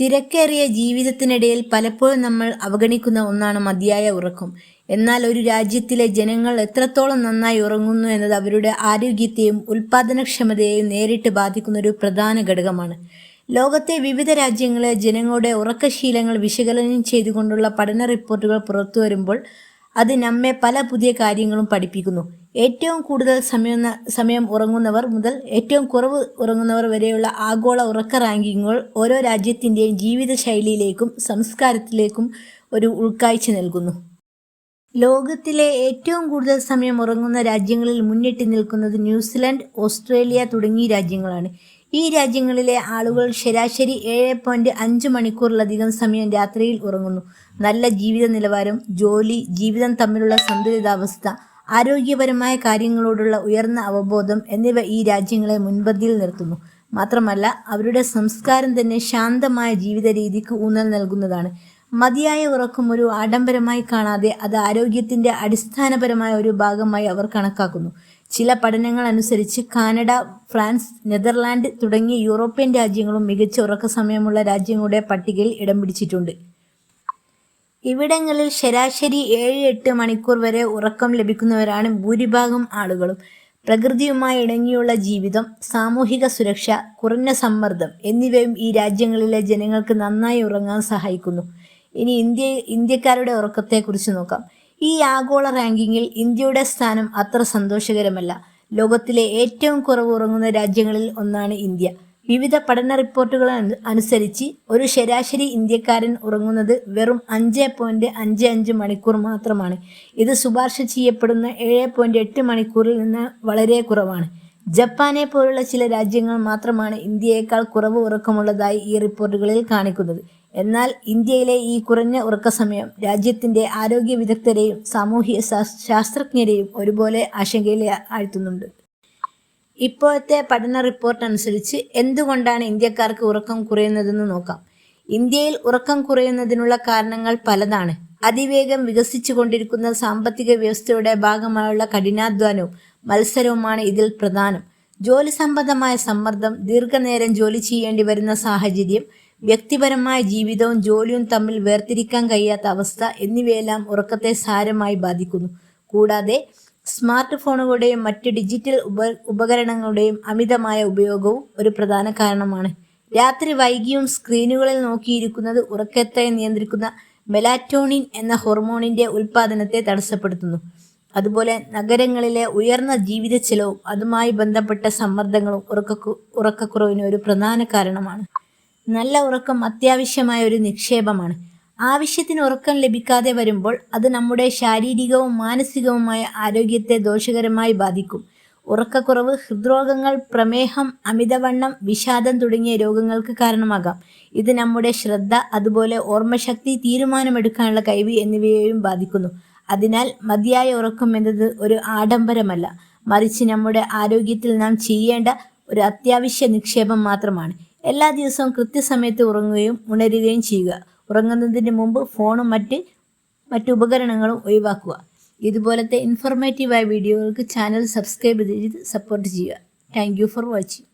തിരക്കേറിയ ജീവിതത്തിനിടയിൽ പലപ്പോഴും നമ്മൾ അവഗണിക്കുന്ന ഒന്നാണ് മതിയായ ഉറക്കം. എന്നാൽ ഒരു രാജ്യത്തിലെ ജനങ്ങൾ എത്രത്തോളം നന്നായി ഉറങ്ങുന്നു എന്നത് അവരുടെ ആരോഗ്യത്തെയും ഉൽപാദനക്ഷമതയെയും നേരിട്ട് ബാധിക്കുന്ന ഒരു പ്രധാന ഘടകമാണ്. ലോകത്തെ വിവിധ രാജ്യങ്ങളിലെ ജനങ്ങളുടെ ഉറക്കശീലങ്ങൾ വിശകലനം ചെയ്തുകൊണ്ടുള്ള പഠന റിപ്പോർട്ടുകൾ പുറത്തുവരുമ്പോൾ അത് നമ്മെ പല പുതിയ കാര്യങ്ങളും പഠിപ്പിക്കുന്നു. ഏറ്റവും കൂടുതൽ സമയം സമയം ഉറങ്ങുന്നവർ മുതൽ ഏറ്റവും കുറവ് ഉറങ്ങുന്നവർ വരെയുള്ള ആഗോള ഉറക്ക റാങ്കിങ്ങുകൾ ഓരോ രാജ്യത്തിന്റെയും ജീവിതശൈലിയിലേക്കും സംസ്കാരത്തിലേക്കും ഒരു ഉൾക്കാഴ്ച നൽകുന്നു. ലോകത്തിലെ ഏറ്റവും കൂടുതൽ സമയം ഉറങ്ങുന്ന രാജ്യങ്ങളിൽ മുന്നിട്ട് നിൽക്കുന്നത് ന്യൂസിലൻഡ് ഓസ്ട്രേലിയ തുടങ്ങിയ രാജ്യങ്ങളാണ്. ഈ രാജ്യങ്ങളിലെ ആളുകൾ ശരാശരി ഏഴ് പോയിന്റ് അഞ്ച് മണിക്കൂറിലധികം സമയം രാത്രിയിൽ ഉറങ്ങുന്നു. നല്ല ജീവിത നിലവാരം ജോലി ജീവിതം തമ്മിലുള്ള സന്തുലിതാവസ്ഥ ആരോഗ്യപരമായ കാര്യങ്ങളോടുള്ള ഉയർന്ന അവബോധം എന്നിവ ഈ രാജ്യങ്ങളെ മുൻപന്തിയിൽ നിർത്തുന്നു. മാത്രമല്ല അവരുടെ സംസ്കാരം തന്നെ ശാന്തമായ ജീവിത രീതിക്ക് ഊന്നൽ നൽകുന്നതാണ്. മതിയായ ഉറക്കം ഒരു ആഡംബരമായി കാണാതെ അത് ആരോഗ്യത്തിന്റെ അടിസ്ഥാനപരമായ ഒരു ഭാഗമായി അവർ കണക്കാക്കുന്നു. ചില പഠനങ്ങൾ അനുസരിച്ച് കാനഡ ഫ്രാൻസ് നെതർലാൻഡ് തുടങ്ങിയ യൂറോപ്യൻ രാജ്യങ്ങളും മികച്ച ഉറക്ക സമയമുള്ള രാജ്യങ്ങളുടെ പട്ടികയിൽ ഇടം പിടിച്ചിട്ടുണ്ട്. ഇവിടങ്ങളിൽ ശരാശരി ഏഴ് എട്ട് മണിക്കൂർ വരെ ഉറക്കം ലഭിക്കുന്നവരാണ് ഭൂരിഭാഗം ആളുകളും. പ്രകൃതിയുമായി ഇണങ്ങിയുള്ള ജീവിതം സാമൂഹിക സുരക്ഷ കുറഞ്ഞ സമ്മർദ്ദം എന്നിവയും ഈ രാജ്യങ്ങളിലെ ജനങ്ങൾക്ക് നന്നായി ഉറങ്ങാൻ സഹായിക്കുന്നു. ഇനി ഇന്ത്യ ഇന്ത്യക്കാരുടെ ഉറക്കത്തെക്കുറിച്ച് നോക്കാം. ഈ ആഗോള റാങ്കിങ്ങിൽ ഇന്ത്യയുടെ സ്ഥാനം അത്ര സന്തോഷകരമല്ല. ലോകത്തിലെ ഏറ്റവും കുറവ് ഉറങ്ങുന്ന രാജ്യങ്ങളിൽ ഒന്നാണ് ഇന്ത്യ. വിവിധ പഠന റിപ്പോർട്ടുകൾ അനുസരിച്ച് ഒരു ശരാശരി ഇന്ത്യക്കാരൻ ഉറങ്ങുന്നത് വെറും അഞ്ച് പോയിന്റ് അഞ്ച് അഞ്ച് മണിക്കൂർ മാത്രമാണ്. ഇത് ശുപാർശ ചെയ്യപ്പെടുന്ന ഏഴ് പോയിന്റ് എട്ട് മണിക്കൂറിൽ നിന്ന് വളരെ കുറവാണ്. ജപ്പാനെ പോലുള്ള ചില രാജ്യങ്ങൾ മാത്രമാണ് ഇന്ത്യയേക്കാൾ കുറവ് ഉറക്കമുള്ളതായി ഈ റിപ്പോർട്ടുകളിൽ കാണിക്കുന്നത്. എന്നാൽ ഇന്ത്യയിലെ ഈ കുറഞ്ഞ ഉറക്കസമയം രാജ്യത്തിന്റെ ആരോഗ്യ വിദഗ്ധരെയും സാമൂഹ്യ ശാസ്ത്രജ്ഞരെയും ഒരുപോലെ ആശങ്കയിൽ ആഴ്ത്തുന്നുണ്ട്. ഇപ്പോഴത്തെ പഠന റിപ്പോർട്ട് അനുസരിച്ച് എന്തുകൊണ്ടാണ് ഇന്ത്യക്കാർക്ക് ഉറക്കം കുറയുന്നതെന്ന് നോക്കാം. ഇന്ത്യയിൽ ഉറക്കം കുറയുന്നതിനുള്ള കാരണങ്ങൾ പലതാണ്. അതിവേഗം വികസിച്ചു കൊണ്ടിരിക്കുന്ന സാമ്പത്തിക വ്യവസ്ഥയുടെ ഭാഗമായുള്ള കഠിനാധ്വാനവും മത്സരവുമാണ് ഇതിൽ പ്രധാനം. ജോലി സംബന്ധമായ സമ്മർദ്ദം ദീർഘനേരം ജോലി ചെയ്യേണ്ടി വരുന്ന സാഹചര്യം വ്യക്തിപരമായ ജീവിതവും ജോലിയും തമ്മിൽ വേർതിരിക്കാൻ കഴിയാത്ത അവസ്ഥ എന്നിവയെല്ലാം ഉറക്കത്തെ സാരമായി ബാധിക്കുന്നു. കൂടാതെ സ്മാർട്ട് ഫോണുകളുടെയും മറ്റ് ഡിജിറ്റൽ ഉപ ഉപകരണങ്ങളുടെയും അമിതമായ ഉപയോഗവും ഒരു പ്രധാന കാരണമാണ്. രാത്രി വൈകിയും സ്ക്രീനുകളിൽ നോക്കിയിരിക്കുന്നത് ഉറക്കത്തെ നിയന്ത്രിക്കുന്ന മെലാറ്റോണിൻ എന്ന ഹോർമോണിന്റെ ഉൽപ്പാദനത്തെ തടസ്സപ്പെടുത്തുന്നു. അതുപോലെ നഗരങ്ങളിലെ ഉയർന്ന ജീവിത ചെലവും അതുമായി ബന്ധപ്പെട്ട സമ്മർദ്ദങ്ങളും ഉറക്ക ഉറക്കക്കുറവിന് ഒരു പ്രധാന കാരണമാണ്. നല്ല ഉറക്കം അത്യാവശ്യമായ ഒരു നിക്ഷേപമാണ്. ആവശ്യത്തിന് ഉറക്കം ലഭിക്കാതെ വരുമ്പോൾ അത് നമ്മുടെ ശാരീരികവും മാനസികവുമായ ആരോഗ്യത്തെ ദോഷകരമായി ബാധിക്കും. ഉറക്കക്കുറവ് ഹൃദ്രോഗങ്ങൾ പ്രമേഹം അമിതവണ്ണം വിഷാദം തുടങ്ങിയ രോഗങ്ങൾക്ക് കാരണമാകാം. ഇത് നമ്മുടെ ശ്രദ്ധ അതുപോലെ ഓർമ്മശക്തി തീരുമാനമെടുക്കാനുള്ള കഴിവ് എന്നിവയെയും ബാധിക്കുന്നു. അതിനാൽ മതിയായ ഉറക്കം എന്നത് ഒരു ആഡംബരമല്ല. മറിച്ച് നമ്മുടെ ആരോഗ്യത്തിൽ നാം ചെയ്യേണ്ട ഒരു അത്യാവശ്യ നിക്ഷേപം മാത്രമാണ്. എല്ലാ ദിവസവും കൃത്യസമയത്ത് ഉറങ്ങുകയും ഉണരുകയും ചെയ്യുക. ഉറങ്ങുന്നതിന് മുമ്പ് ഫോണും മറ്റ് മറ്റു ഉപകരണങ്ങളും ഒഴിവാക്കുക. ഇതുപോലത്തെ ഇൻഫോർമേറ്റീവായ വീഡിയോകൾക്ക് ചാനൽ സബ്സ്ക്രൈബ് ചെയ്ത് സപ്പോർട്ട് ചെയ്യുക. Thank for watching